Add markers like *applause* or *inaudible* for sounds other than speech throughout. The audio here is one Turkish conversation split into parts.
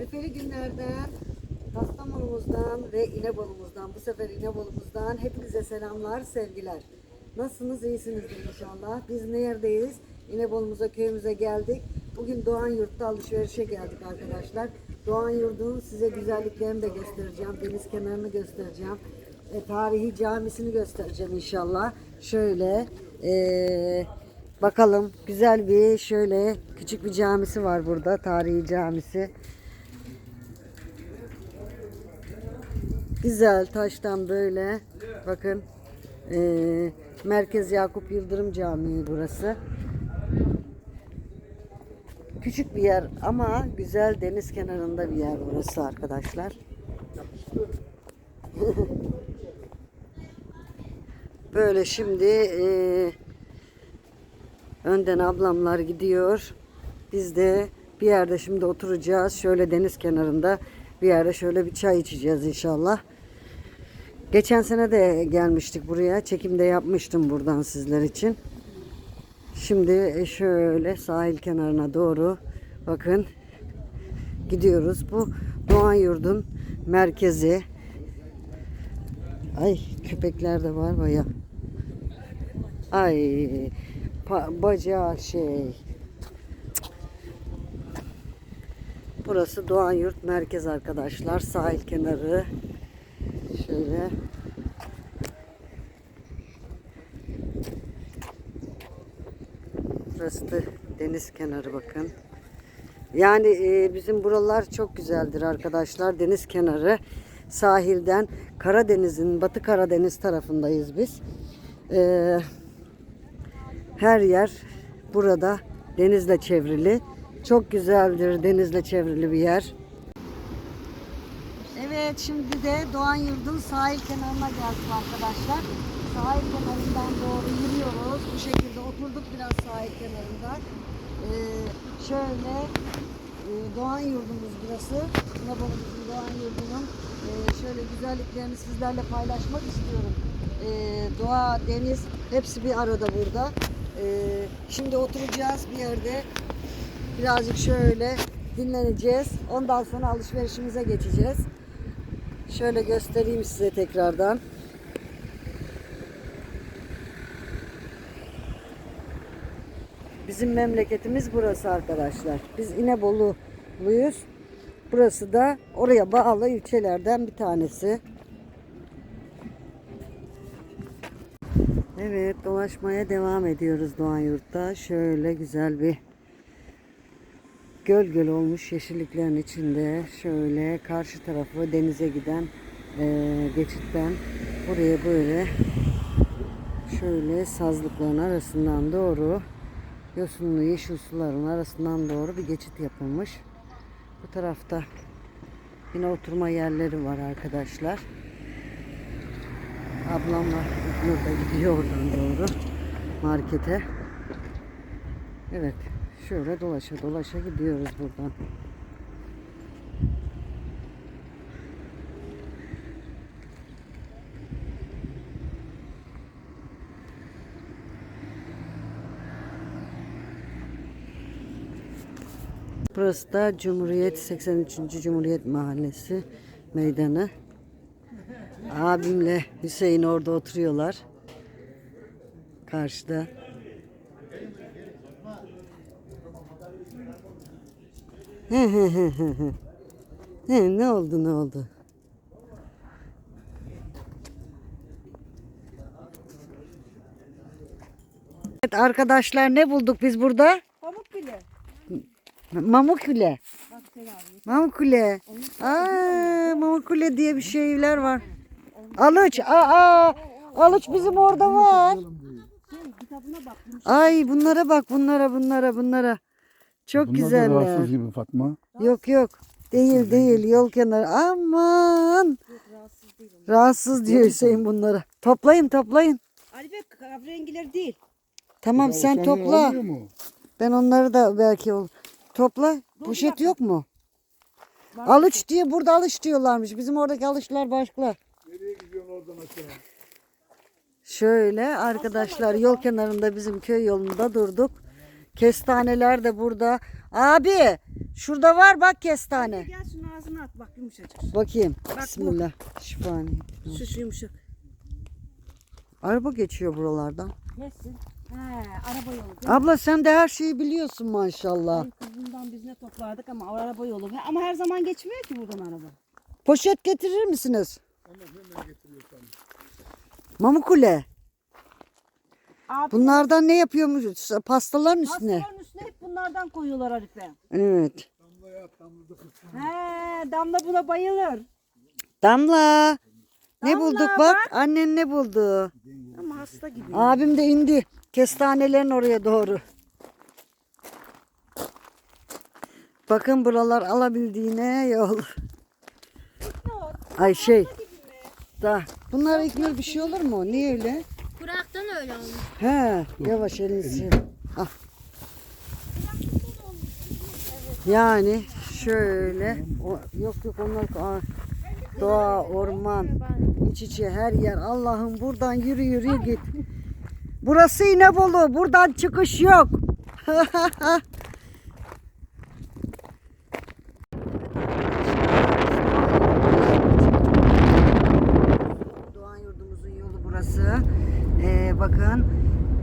Arifeli günlerden, Kastamonumuzdan ve İnebolu'muzdan, bu sefer İnebolu'muzdan hepinize selamlar, sevgiler. Nasılsınız, iyisinizdir inşallah. Biz neredeyiz? İnebolu'muza, köyümüze geldik. Bugün Doğan Yurt'ta alışverişe geldik arkadaşlar. Doğan Yurt'un size güzelliklerini de göstereceğim. Deniz kenarını göstereceğim. E, tarihi camisini göstereceğim inşallah. Şöyle e, bakalım güzel bir şöyle küçük bir camisi var burada. Tarihi camisi. Güzel taştan böyle bakın e, Merkez Yakup Yıldırım Camii burası. Küçük bir yer ama güzel deniz kenarında bir yer burası arkadaşlar. *laughs* Böyle şimdi e, önden ablamlar gidiyor. Biz de bir yerde şimdi oturacağız. Şöyle deniz kenarında bir yerde şöyle bir çay içeceğiz inşallah. Geçen sene de gelmiştik buraya. Çekimde yapmıştım buradan sizler için. Şimdi şöyle sahil kenarına doğru bakın gidiyoruz. Bu Doğan Yurd'un merkezi. Ay köpekler de var baya. Ay bacağı şey. Burası Doğan Yurt merkez arkadaşlar. Sahil kenarı. Şöyle. Burası da deniz kenarı bakın. Yani e, bizim buralar çok güzeldir arkadaşlar. Deniz kenarı sahilden Karadeniz'in Batı Karadeniz tarafındayız biz. E, her yer burada denizle çevrili. Çok güzeldir denizle çevrili bir yer. Evet şimdi de Doğan Yurd'un sahil kenarına geldik arkadaşlar. Sahil kenarından doğru yürüyoruz. Bu şekilde oturduk biraz sahil kenarında. Ee, şöyle e, Doğan Yurdumuz burası. Nabolu'muzun Doğan Yurdu'nun e, şöyle güzelliklerini sizlerle paylaşmak istiyorum. E, doğa, deniz hepsi bir arada burada. E, şimdi oturacağız bir yerde. Birazcık şöyle dinleneceğiz. Ondan sonra alışverişimize geçeceğiz. Şöyle göstereyim size tekrardan. Bizim memleketimiz burası arkadaşlar. Biz İnebolu'luyuz. Burası da oraya bağlı ilçelerden bir tanesi. Evet dolaşmaya devam ediyoruz Doğan Yurt'ta. Şöyle güzel bir göl göl olmuş yeşilliklerin içinde şöyle karşı tarafı denize giden eee, geçitten buraya böyle şöyle sazlıkların arasından doğru yosunlu yeşil suların arasından doğru bir geçit yapılmış. Bu tarafta yine oturma yerleri var arkadaşlar. Ablamlar burada gidiyor oradan doğru markete. Evet. Şöyle dolaşa dolaşa gidiyoruz buradan. Burası da Cumhuriyet 83. Cumhuriyet Mahallesi meydanı. Abimle Hüseyin orada oturuyorlar. Karşıda. He, ne oldu ne oldu? Evet arkadaşlar ne bulduk biz burada? Pamuk bile. Mamukule. Mamukule. Aa, Mamukule diye bir şeyler var. Alıç. Aa, alıç bizim orada var. Kitabına bak. Ay bunlara bak bunlara bunlara bunlara. Çok Bunlar da güzeller. rahatsız gibi Fatma. Yok yok. Değil değil yol kenarı. Aman. Rahatsız değil. Rahatsız diyor Hüseyin bunlara. Toplayın toplayın. Arife kahverengiler değil. Tamam sen Sen topla. Ben onları da belki ol. Topla. Poşet yok mu? Alıç diye burada alış diyorlarmış. Bizim oradaki alışlar başka. Nereye gidiyorsun oradan aşağı? Şöyle arkadaşlar yol kenarında bizim köy yolunda durduk. Kestaneler de burada. Abi şurada var bak kestane. Gel şunu ağzına at bak yumuşacık. Bakayım. bu. Bismillah. Şifani. Şu şu yumuşak. Araba geçiyor buralardan. Nesin? He araba yolu. Abla sen de her şeyi biliyorsun maşallah. Kızından biz ne toplardık ama araba yolu. Ama her zaman geçmiyor ki buradan araba. Poşet getirir misiniz? Mamukule. Abi Bunlardan ne yapıyormuş? Pastaların üstüne. Hastaların üstüne hep bunlardan koyuyorlar Arife. Evet. He Damla buna bayılır. Damla. Ne Damla, bulduk bak. Annen ne buldu? Ama hasta gibi. Abim de indi. Kestanelerin oraya doğru. Bakın buralar alabildiğine yol. Ay şey. Da. Bunlar İknur bir şey olur mu? Niye öyle? Kuraktan öyle olmuş. He, yavaş elini sil. Ah. Yani şöyle, o, yok yok onlar aa, doğa, orman, iç içe her yer. Allah'ım buradan yürü yürü git. Burası İnebolu, buradan çıkış yok. *laughs* Doğan yurdumuzun yolu burası. Ee, bakın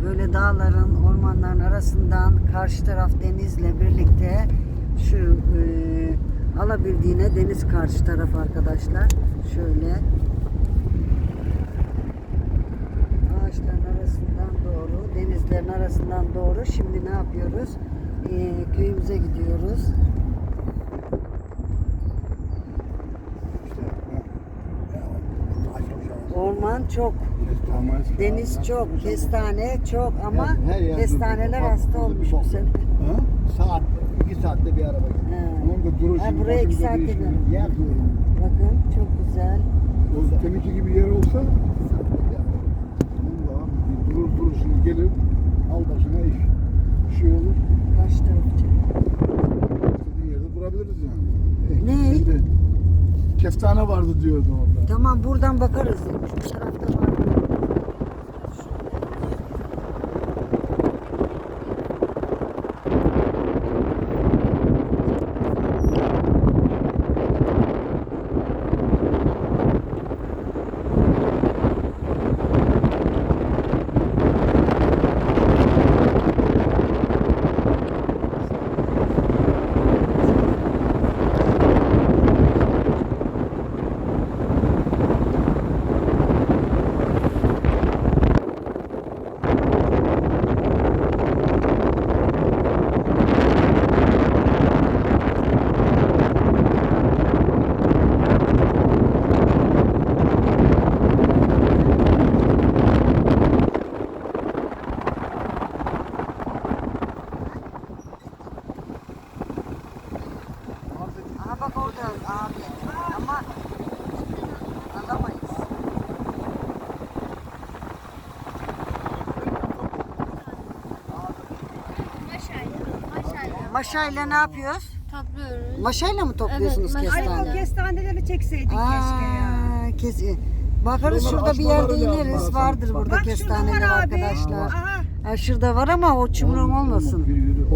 böyle dağların, ormanların arasından karşı taraf denizle birlikte şu e, alabildiğine deniz karşı taraf arkadaşlar. Şöyle ağaçların arasından doğru, denizlerin arasından doğru. Şimdi ne yapıyoruz? Ee, köyümüze gidiyoruz. Orman çok, deniz çok, kestane çok ama Her yer kestaneler durdu. hasta Bak, olmuş bu sene. Ha? Saat, iki saatte bir araba gidiyor. He. Onun da duruşu. Ha, buraya iki saat. Yer diyorum. Bakın çok güzel. O teneke gibi yer olsa Vallahi bir durur durur şimdi gelir al başına iş. Bir şey olur. Karşı tarafı çek. İstediğin yerde durabiliriz yani. Ne? Şimdi kestane vardı diyordu orada. Tamam buradan bakarız. Şu tarafta var. Aha bak orada abi. Ama alamayız. Maşayla. Maşayla. Ne yapıyoruz? Topluyoruz. Maşayla mı topluyorsunuz Evet, maşayla. Hani o kestane? kestaneleri çekseydik keşke ya. Aa, kes Bakarız Bunlar şurada bir yerde açmaları lazım ineriz. aslında. Vardır burada Bak şurada kestaneler var abi. arkadaşlar. Aha. Ha, şurada var ama o çumrum olmasın.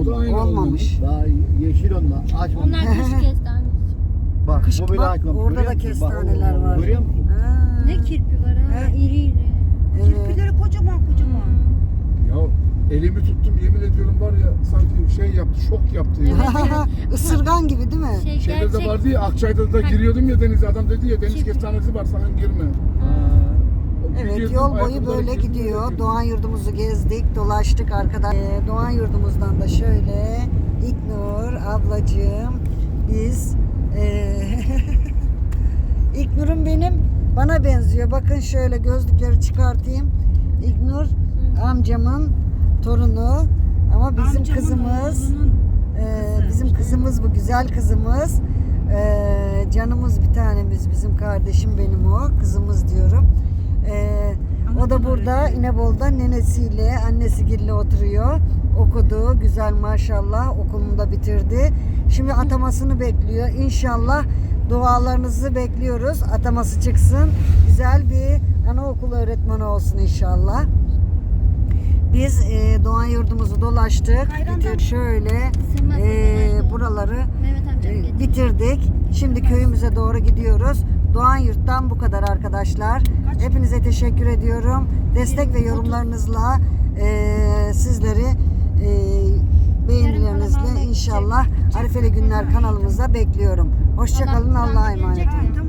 O da aynı Olmamış. Daha yeşil onlar. Açma. Onlar kış *laughs* kestanesi. Bak, Kış- bu bak, açmamış. orada da musun? Bak, kestaneler var. Görüyor musun? Ha, Ne kirpi var ha? Evet. İri iri. evet. Kirpileri kocaman kocaman. Ya elimi tuttum yemin ediyorum var ya sanki şey yaptı şok yaptı ya. *laughs* Isırgan gibi değil mi? Şey Şeyde gerçek. de vardı ya Akçay'da da giriyordum ya denize adam dedi ya deniz kestanesi var sakın girme. Evet girdim, yol boyu ayakkabıları böyle gidiyor. girdim. Doğan yurdumuzu gezdik, dolaştık arkadaşlar. Ee, Doğan yurdumuzdan da şöyle İknur ablacığım biz ee, *laughs* İknur'um benim bana benziyor. Bakın şöyle gözlükleri çıkartayım. İknur amcamın torunu ama bizim Amcamın kızımız. Ee, bizim kızımız bu güzel kızımız. Ee, canımız bir tanemiz bizim kardeşim benim o kızımız diyorum. Ee, o da burada İnebolu'da nenesiyle annesi oturuyor. Okudu güzel maşallah okulunu da bitirdi. Şimdi atamasını bekliyor. İnşallah dualarınızı bekliyoruz. Ataması çıksın. Güzel bir anaokulu öğretmeni olsun inşallah. Biz e, Doğan yurdumuzu dolaştık. Bitir- Şöyle e, buraları e, bitirdik. Şimdi köyümüze doğru gidiyoruz. Doğan Yurt'tan bu kadar arkadaşlar. Hepinize teşekkür ediyorum. Destek ve yorumlarınızla eee, sizleri eee, beğenilerinizle inşallah Arifeli Günler kanalımızda bekliyorum. Hoşçakalın. Allah'a emanet olun.